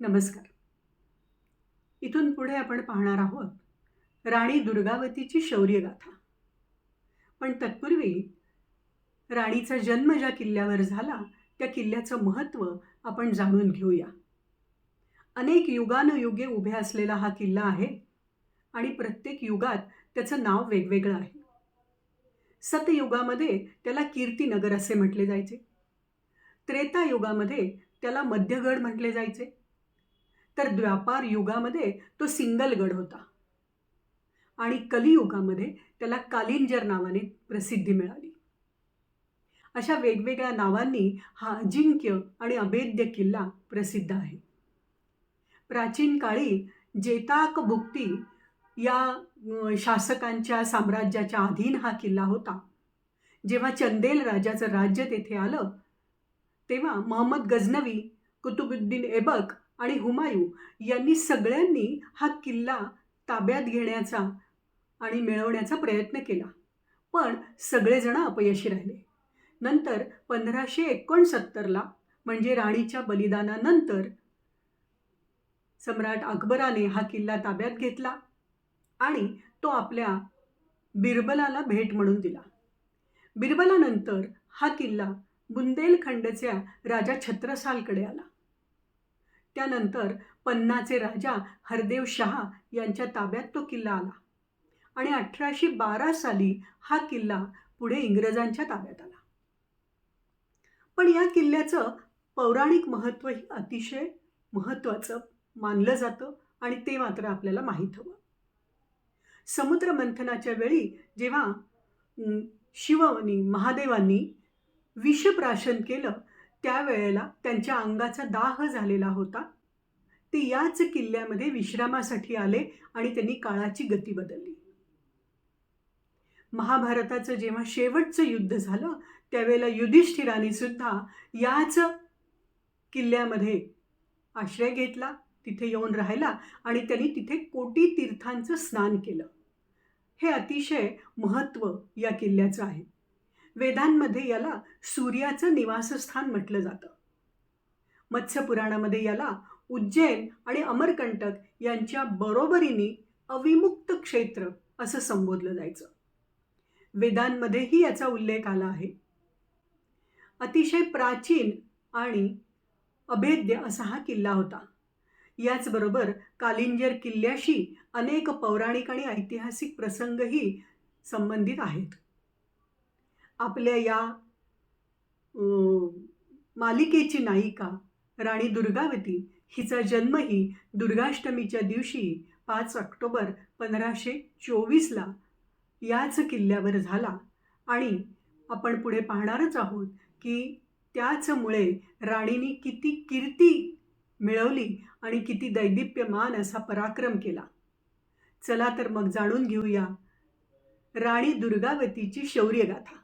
नमस्कार. इथून पुढे आपण पाहणार आहोत राणी दुर्गावतीची शौर्यगाथा. पण तत्पूर्वी राणीचा जन्म ज्या किल्ल्यावर झाला त्या किल्ल्याचं महत्त्व आपण जाणून घेऊया. अनेक युगानुयुगे उभे असलेला हा किल्ला आहे आणि प्रत्येक युगात त्याचं नाव वेगवेगळं आहे. सतयुगामध्ये त्याला कीर्तीनगर असे म्हटले जायचे. त्रेता युगामध्ये त्याला मध्यगड म्हटले जायचे. तर द्व्यापार युगामध्ये तो सिंगलगड होता. आणि कलियुगामध्ये त्याला कालिंजर नावाने प्रसिद्धी मिळाली. अशा वेगवेगळ्या नावांनी हा अजिंक्य आणि अभेद्य किल्ला प्रसिद्ध आहे. प्राचीन काळी जेताक भुक्ती या शासकांच्या साम्राज्याच्या अधीन हा किल्ला होता. जेव्हा चंदेल राजाचं राज्य तेथे आलं तेव्हा मोहम्मद गझनवी कुतुबुद्दीन ऐबक आणि हुमायूं यांनी सगळ्यांनी हा किल्ला ताब्यात घेण्याचा आणि मिळवण्याचा प्रयत्न केला. पण सगळेजण अपयशी राहिले. नंतर पंधराशे एकोणसत्तरला म्हणजे राणीच्या बलिदानानंतर सम्राट अकबराने हा किल्ला ताब्यात घेतला आणि तो आपल्या बिरबलाला भेट म्हणून दिला. बिरबलानंतर हा किल्ला बुंदेलखंडच्या राजा छत्रसालकडे आला. त्यानंतर पन्नाचे राजा हरदेव शहा यांच्या ताब्यात तो किल्ला आला. आणि अठराशे बारा साली हा किल्ला पुढे इंग्रजांच्या ताब्यात आला. पण या किल्ल्याचं पौराणिक महत्त्वही अतिशय महत्त्वाचं मानलं जातं आणि ते मात्र आपल्याला माहीत हवं. समुद्र मंथनाच्या वेळी जेव्हा शिवनी महादेवांनी विषप्राशन केलं त्यावेळेला त्यांच्या अंगाचा दाह झालेला होता. ते याच किल्ल्यामध्ये विश्रामासाठी आले आणि त्यांनी काळाची गती बदलली. महाभारताचं जेव्हा शेवटचं युद्ध झालं त्यावेळेला युधिष्ठिराने सुद्धा याच किल्ल्यामध्ये आश्रय घेतला तिथे येऊन राहिला आणि त्यांनी तिथे कोटी तीर्थांचं स्नान केलं. हे अतिशय महत्त्व या किल्ल्याचं आहे. वेदांमध्ये याला सूर्याचं निवासस्थान म्हटलं जातं. मत्स्यपुराणामध्ये याला उज्जैन आणि अमरकंटक यांच्या बरोबरीने अविमुक्त क्षेत्र असं संबोधलं जायचं. वेदांमध्येही याचा उल्लेख आला आहे. अतिशय प्राचीन आणि अभेद्य असा हा किल्ला होता. याचबरोबर कालिंजर किल्ल्याशी अनेक पौराणिक आणि ऐतिहासिक प्रसंगही संबंधित आहेत. आपल्या या मालिकेची नायिका राणी दुर्गावती हिचा जन्मही दुर्गाष्टमीच्या दिवशी पाच ऑक्टोबर पंधराशे चोवीसला याच किल्ल्यावर झाला. आणि आपण पुढे पाहणारच आहोत की त्याचमुळे राणीने किती कीर्ती मिळवली आणि किती दैदिप्यमान असा पराक्रम केला. चला तर मग जाणून घेऊया राणी दुर्गावतीची शौर्यगाथा.